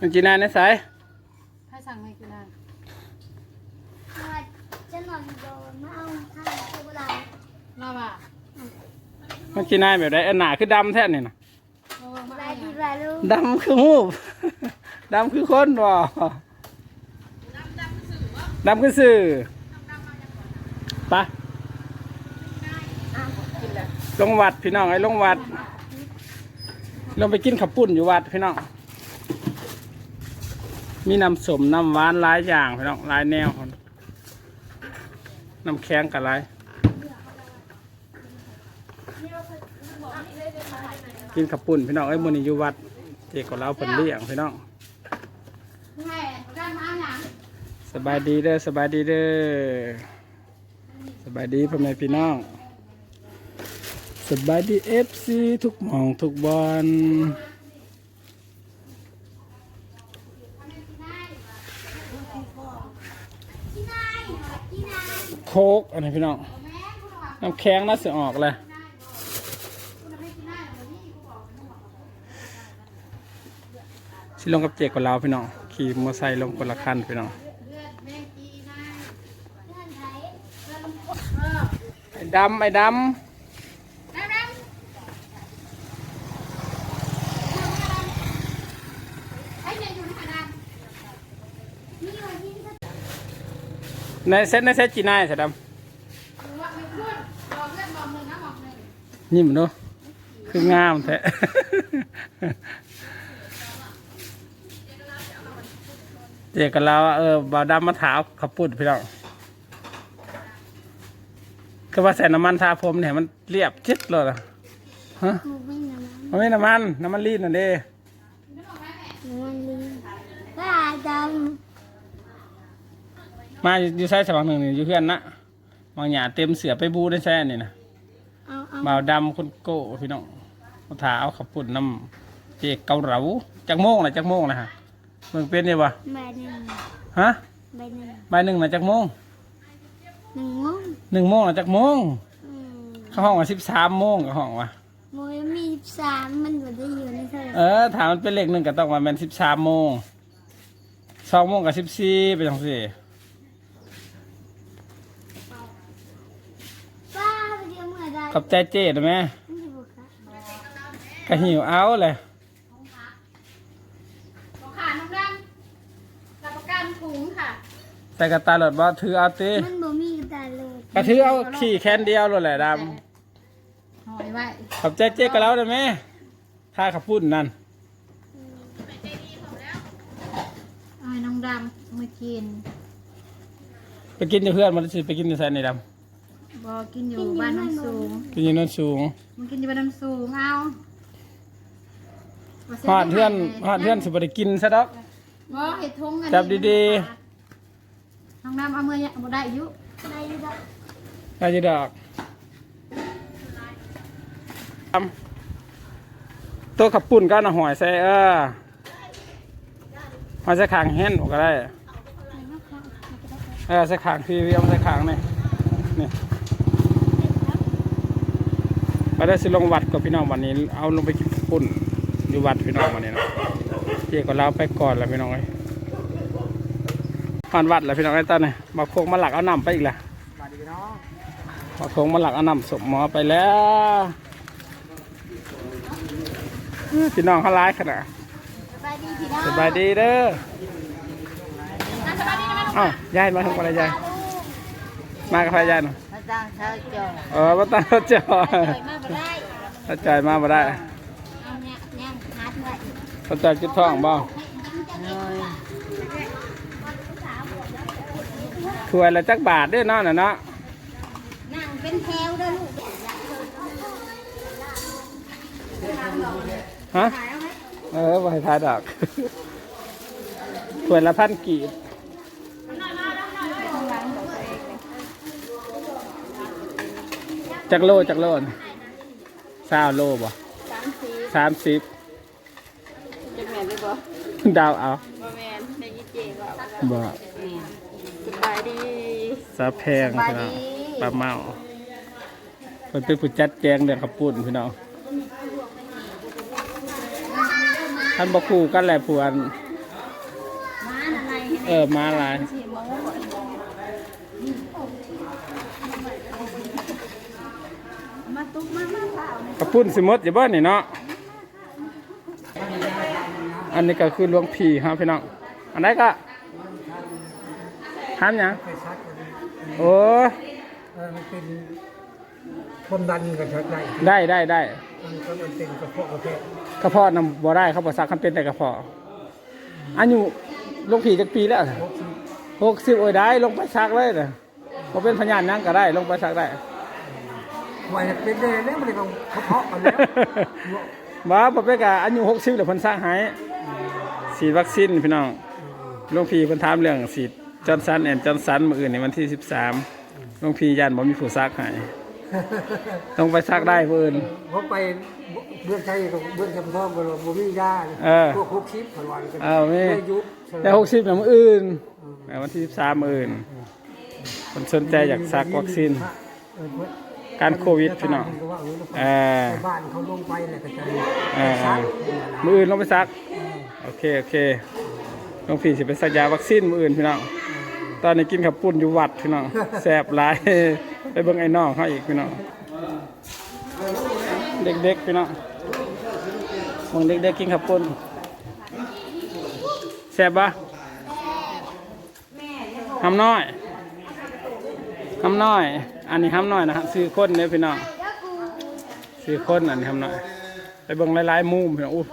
มันจีน่าในสายให้สั่งให้กินได้จะนอนโดนมาเอาข้าวตัวเราเราอะมันจีน่าแบบไดอันหนาคือดำแท้นี่นะเออมาไปให้ดีอะไปลูกดำคือหูบ ดำคือคนบ่ดำคือสื่อไปะลงวัดพี่น้องไอ้ลงวัดลงไปกินขับปุ่นอยู่วัดพี่น้อง มีน้ำสมน้ำหวานหลายอย่างพี่น้องหลายแนวคนน้ำแข็งกับหลายกินขับปุ่นพี่น้องไอ้มือนี้อยู่วัดเจ๊กับเราเปิ่นเลี้ยงพี่น้องให้ด้านมาหนังสบายดีเด้อสบายดีเด้อสบายดีพ่อแม่พี่น้องสบายดีเอฟซีทุกหมองทุกบอล คกอันนี้พี่น้องน้ำแข็งน่าจะออกเลยสิลงกับเจ๊กับเราพี่น้องขี่มอเตอร์ไซค์ลงคนละคันพี่น้องไอ้ดำไอ้ดน้ำน้ำให้เนี่ยอยู่ในขนาดำ ในเซ็ตในเซ็ตจีน่าสดหรือว่าไม่พูดบอกเรื่องบอกหนึ่งนะบอกหนึ่งำยิ้มเนาะคืองามแท้เจกับเราอะเออบาดำมาถามขับปุ่นพี่น้องก็ว่าใส่น้ำมันทาผมเนี่ยมันเรียบชิดเลยอะฮะมูไม่น้ำมันไม่น้ำมันน้ำมันรีดน่ะเด้น้ำมันลิ้นป้าด มาอยู่ใช้สว่างหนึ่งนี่อยู่เพื่อนนะบางอย่างเต็มเสือไปบูได้แซ่นี่นะำเอาเอาบ่าวดำคนโก้พี่น้องมาถาเอาขับปุ่นน้ำเจกเกาเหลาจักโมงนะจักโมงนะฮะเมืองเป็นเนี่ยวะใบหนึ่งฮะใบหนึ่งใบหนึ่งนะจักโมงหนึ่งโมงหนึ่งโมงนะจักโมงอืมเข้าห้องว่าสิบสามโมงกับห้องวะโมยมีสามมันอยู่ได้อยู่ในโทรเออถามมันเป็นเลขหนึ่งก็ต้องมาเป็นสิบสามโมงสองโมงกับสิบสี่ไปจังสี่ ป้าไปเดียวเมื่อใด ขอบใจเจ๊นะแม่ไม่ถูกค่ะกระหิวเอาเลยของขาน้ำดำรับประกันถุงค่ะใส่กระตาหลอดบ่ถือเอาตีมันบ่มีกระดาษเลยกระถือเอาขี่แคนเดียวเลยแหละดหอยไว้ำขอบใจเจ๊กับเรานะแม่ถ้าขับปุ่นนั่นเอาให้น้องดำมากิน ไปกินอยู่เพื่อนมันสิไปกินอยู่ไสในด บอกินอยู่บ้านน้ำสูงำกินอยู่โนนสูงมันกินอยู่บ้านน้ำสูงเอาหอดเพื่อนหอดเพื่อนสิบได้กินซะดอกบ่เห็ดทงอันนี้จับดีน้องดำเอามือเนี่ยบ่ได้อยุได้อยู่ดอกๆได้อยิดอกทำตัวขับปุ่นก็น่ะหอยใส่เออหอยใส่ขางแห้นก็ได้เออใส่ขางพี่เอามาใส่ขางนี่นี่ ไปได้สิลงวัดกับพี่น้องวันนี้ เอาลงไปกินข้าวปุ่นอยู่วัดพี่น้องวันนี้เนาะเจ๊ก็ลาไปก่อนแล้วพี่น้องเอ้ยผ่านวัดแล้วพี่น้องไอ้ยตอนนี้มาโคงมาหลักเอาน้ำไปอีกแล้วมาโคงมาหลักเอาน้ำสมหมอไปแล้วพี่น้องเขาร้ายขนาดสบายดีพี่น้องสบายดีเด้ออะสบายดีนะแม่ลูกอ้าวยายมาทำอะไรยายมากับใครยายหน่อยพระเจ้าเช้าจอเออมาตั้งรถจอเคยมาบ่ได้ ถ้าใจายมาบ่ได้เอาเนี่ยเนี่ยฮัดไว้ถ้าใจายจุดท้องบ่เลยถ้วยละจักบาทเด้อเนาะน่ะเนาะนั่งเป็นแถวเด้อลูกฮะเออบ่ให้ทายดอกถ้วยละพันกีบจักโลจักโลน่ะ สาวโลบ่สามสี่สามสิบจะแม่นได้บ่ดาวเอาบ่แม่นในยี่เจว่าบ่สบายดีสาแพงสบายพี่น้องดีปลาเมาเป็นเป็นผู้จัดแจงเดือนขับปุ่นพี่น้องท่านบอกคู่กันแหละผู้อันเออมาหลาย สิมองว่ามาตุ๊ กมามาเปล่ากระปุ้นสิหมดอย่าเบิ้นี่เนาะ อันนี้ก็คือหลวงพี่ครับพี่น้อง อันไหนก็ห้ามหยังไปชักมันโอ้เออมันเป็นคนดันกันชักได้ ได้ได้ได้มันก็มันเป็นกระเพาะกระเพาะกระเพาะนำบ่ได้เขาบ่ซักคันเป็นแต่กระเพาะอายุหลวงพี่จักปีแล้วพวกที่หกสิบโอ้ยได้ลงไปซักเลยนะบ่เป็นพยานนั่งก็ได้ ลงไปซักได้ วัยเป็นเลยแล้วมันเลยต้องกระเพาะกันแล้วบ่บ่เป็นกะอายุหกสิบแล้วเพิ่นซักให้ฉีดวัคซีนพี่น้องหลวงพี่เพิ่นถามเรื่องฉีดจอร์นสันแอนจอร์นสันมื้ออื่นในวันที่13หลวงพี่ยันบ่มีผู้ซักให้ต้องไปซักได้ผู้อื่นเขาไปเบื้องใจกับเบื้องจำท้องกันบ่มียาเออพวกคุกชิปผลวันกันเอาแม่ไม่ยุบแต่หกสิบน่ะมื้ออื่นแต่วันที่13มื้ออื่นเพิ่นสนใจอยากซักวัคซีนเออเพิ่น การโควิดพี่น้องก็ว่าอย่างนี้เออบ้านเขาลงไปแล้วก็จะเออซักมืออื่นลงไปซักโอเคโอเคน้องพี่สิไปสักยาวัคซีนมืออื่นพี่น้องตอนนี้กินขับปุ้นอยู่วัดพี่น้องแสบหลายไปเบิ่งไอ้น้องเขาอีกพี่น้องเด็กๆพี่น้องมองเด็กๆกินขับปุ้นแสบปะทำน้อย ทำน้อย อันนี้ทำน้อยนะครับซื้อคนเนี่ยพี่น้องซื้อคนอันนี้ทำน้อย ไปเบิ่งหลายๆมุมพี่น้องโอ้โห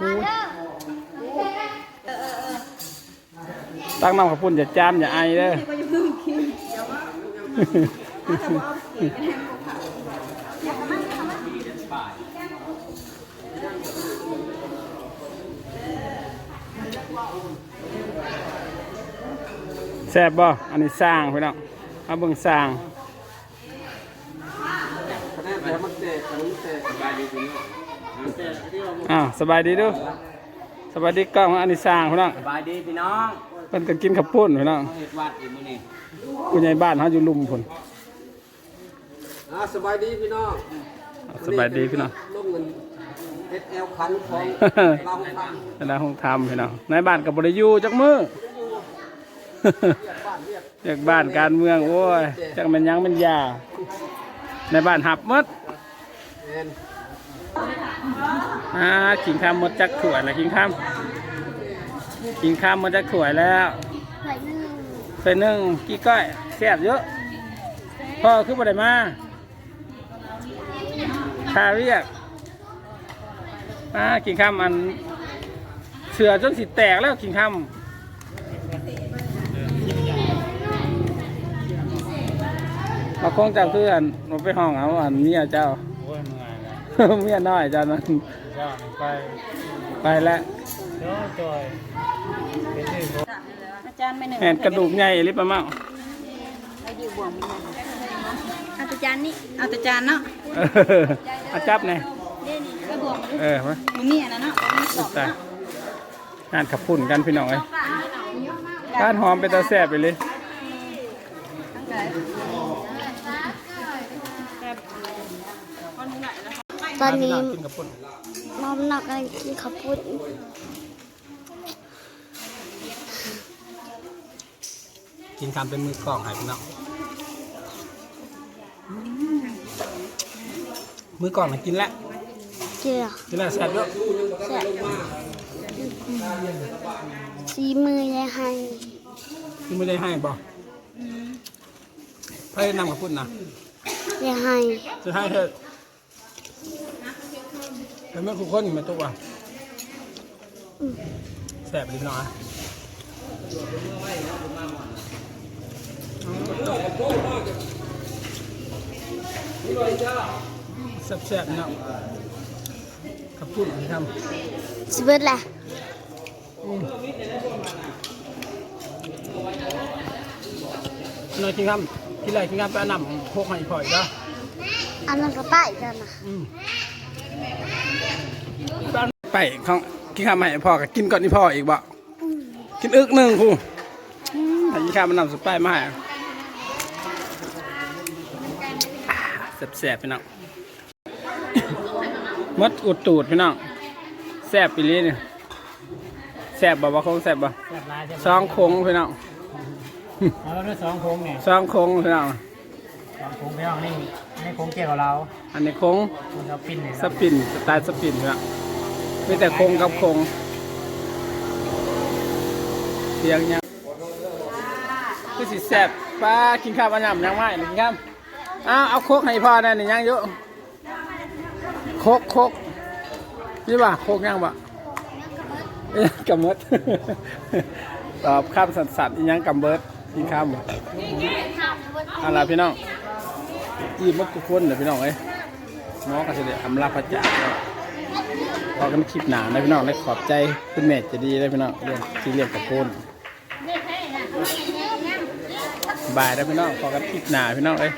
ตั้งน้ำขับปุ้นอย่าจามอย่าไอเด้อแซ่บบ่อันนี้สร้างพี่น้องมาเบิ่งสร้าง อ้าวสบายดีเดูสบายดีกล้องอันนี้สร้างพี่น้องสบายดีพี่น้องเพิ่นก็กินข้าวปุ้นพี่น้องเฮ็ดวัดอีกมื้อนี้ผู้ใหญ่บ้านเขาอยู่ลุมพุ่นอ่าสบายดีพี่น้องสบายดีพี่น้องลงเงินเอสเอลคันของเราทำเวลาห้องทำพี่น้องในบ้านกับบริยูจักมือเรียกบ้านการเมืองโอ้ยจักแมันหยังแมันยา ในบ้านหับมดอ่ากินข้ามมดจักถ้วแล้วกินข้ามกินข้ามมดจักถ้วแล้วไหลนึ่งกี่ก้อยแซ่บเยอะพ่อคือบ่ได้มาข้าเรียกอ่ากินข้ามอันเสือจนสิแตกแล้วกินข้าม มาคงจับเพื่อนมาไปห้องเอาอันเมียเจ้า โอ้ยเมื่อยแล้วเมียน้อยเจ้านั้นย่างไปไปแล้วเนาะจอยเป็นที่บ่อาจารย์ไม่หนึ่งแหนกระดูกใหญ่ลิปะมั่งเอาแต่จานนี้เอาแต่จานเนาะเออเอาจับไงเด่นก็บวกเออมามันมีอันนั้นเนาะมีสองใส่งานขับปุ่นกันพี่น้องเอ้ยการหอมเป็นตาแซ่บไปเลย ตอนนี้กินกับปุ่นมอมหนักกำลังกินข้าวปุ้นกินคำเป็นมือกล่องให้พี่น้องมือกล่องน่ะกินแล้วเจือกินแล้วแซ่บเยอะแซ่บสีมือยายให้กินไม่ได้ให้บ่เพื่อนำกับปุ่นนะยายให้จะให้เธอ เป็นเมื่อคุกคนอยู่มาตุ๊กว่ะแซ่บลิ้นน้อยแซ่บแซ่บๆเนาะขับปุ่นที่ทสเบิดแหละำน้อยกินคำกินอะไรกินคำไปเอานำพกให้พ่อยเด้ออันนั้นก็ป้ายกันนะ ไปเขากินข้าวใหม่พ่อก็กินก่อนที่พ่ออีกบ่กินอึกหนึ่งผู้ถ้ากินข้าวมันนำสุดป้ายมาให้อ่าแซ่บๆพี่น้องมดอุดตูดพี่น้องแซ่บไปเลยเนี่ยแซ่บบ่บ่คงแซ่บบ่แบบลายใช่ไหมซองคงพี่น้องเอาแล้วด้วยสองโค้งเนี่ยสองโค้งพี่น้องสองโค้งพี่น้องนี่นี่โค้งเกี่ยวกับเรา อันนี้โค้งมันเราปิ้นเนี่ยสปินสไตล์สปินพี่น้อง มีแต่โค้งกับโค้งเสียงเนี่ยคือสิแซ่บป้ากินข้าวอันยำยังไม่กินข้าวอ้าวเอาโคกให้พ่อแน่นี่ยังเยอะโคกโคกนี่ป่ะโคกยังป่ะเอ้ยกำเมิดตอบข้ามสัตว์สัตว์อีหยังกำเบิดกินข้าวบ่เอาล่ะพี่น้องอีมดทุกคนเลยพี่น้องเอ้ยหมอก็จะได้อำลาพระจ่าพ อกันคลิปหนานะพี่น้องได้ขอบใจคุณแม่ใจะดีเลยพี่น้องเรื่องที่เรียกตะโกนบายแล้วพี่น้องพอกันคลิปหนาพี่น้องเอ้ย